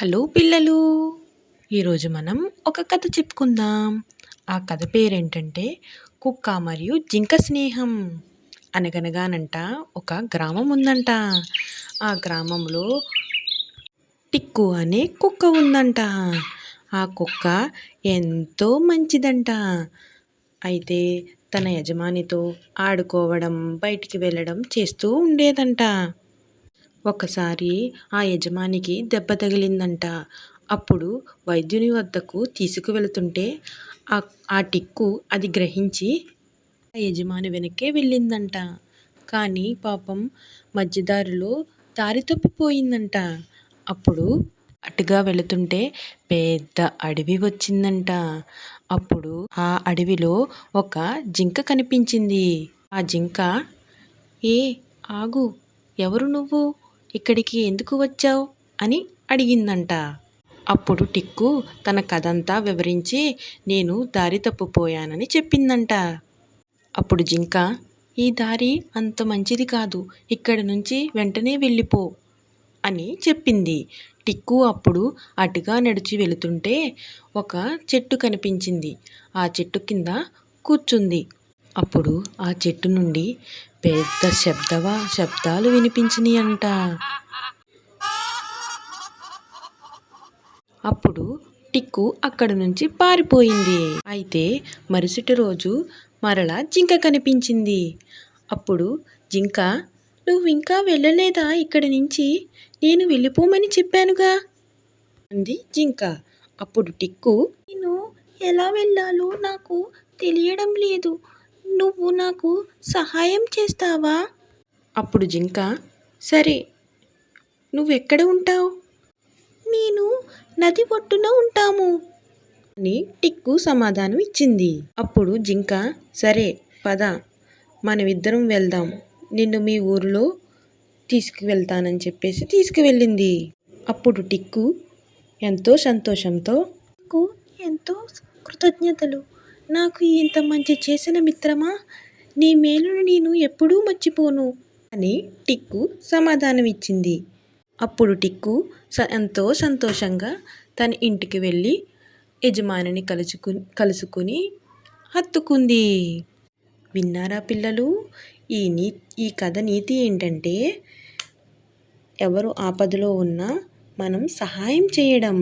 Hello పిల్లలు. ఈరోజు మనం ఒక కథ చెప్పుకుందాం. ఆ కథ పేరేంటంటే కుక్క మరియు జింక స్నేహం అనగనగానంట. ఒక గ్రామం ఉందంట. ఆ గ్రామంలో టిక్కు అనే కుక్క ఉందంట. ఆ కుక్క ఎంతో మంచిదంట. అయితే తన యజమానితో ఆడుకోవడం బయటికి వెళ్ళడం చేస్తూ ఉండేదంట. ఒకసారి ఆ యజమానికి దెబ్బ తగిలిందంట. అప్పుడు వైద్యుని వద్దకు తీసుకువెళుతుంటే ఆ ఆ టిక్కు అది గ్రహించి ఆ యజమాని వెనక్కే వెళ్ళిందంట. కానీ పాపం మధ్యదారిలో దారి తప్పిపోయిందంట. అప్పుడు అటుగా వెళుతుంటే పెద్ద అడవి వచ్చిందంట. అప్పుడు ఆ అడవిలో ఒక జింక కనిపించింది. ఆ జింక ఏ ఆగు ఎవరు నువ్వు? ఇక్కడికి ఎందుకు వచ్చావు? అని అడిగిందంట. అప్పుడు టిక్కు తన కథంతా వివరించి నేను దారి తప్పిపోయానని చెప్పిందంట. అప్పుడు జింక ఈ దారి అంత మంచిది కాదు. ఇక్కడి నుంచి వెంటనే వెళ్ళిపో అని చెప్పింది. టిక్కు అప్పుడు అటుగా నడిచి వెళుతుంటే ఒక చెట్టు కనిపించింది. ఆ చెట్టు కింద కూర్చుంది. అప్పుడు ఆ చెట్టు నుండి పెద్ద శబ్దవా? శబ్దాలు వినిపించినాయంట అప్పుడు టిక్కు అక్కడి నుంచి పారిపోయింది. అయితే మరుసటి రోజు మరలా జింక కనిపించింది. అప్పుడు జింక నువ్వు ఇంకా వెళ్ళలేదా ఇక్కడి నుంచి? నేను వెళ్ళిపోమని చెప్పానుగా అంది జింక. అప్పుడు టిక్కు నేను ఎలా వెళ్ళాలో నాకు తెలియడం లేదు. నువ్వు నాకు సహాయం చేస్తావా? అప్పుడు జింక సరే నువ్వెక్కడ ఉంటావు? నేను నది ఒడ్డున ఉంటాము. అని టిక్కు సమాధానం ఇచ్చింది. అప్పుడు జింక సరే పద మనమిద్దరం వెళ్దాం. నిన్ను మీ ఊరిలో తీసుకువెళ్తానని చెప్పేసి తీసుకువెళ్ళింది. అప్పుడు టిక్కు ఎంతో సంతోషంతో ఎంతో కృతజ్ఞతలు. నాకు ఇంత మంచి చేసిన మిత్రమా? నీ మేలును నేను ఎప్పుడూ మర్చిపోను అని టిక్కు సమాధానం ఇచ్చింది అప్పుడు టిక్కు స ఎంతో సంతోషంగా తన ఇంటికి వెళ్ళి యజమానిని కలుసుకు కలుసుకుని హత్తుకుంది. విన్నారా పిల్లలు ఈ నీ ఈ కథ నీతి ఏంటంటే ఎవరు ఆపదలో ఉన్నా మనం సహాయం చేయడం.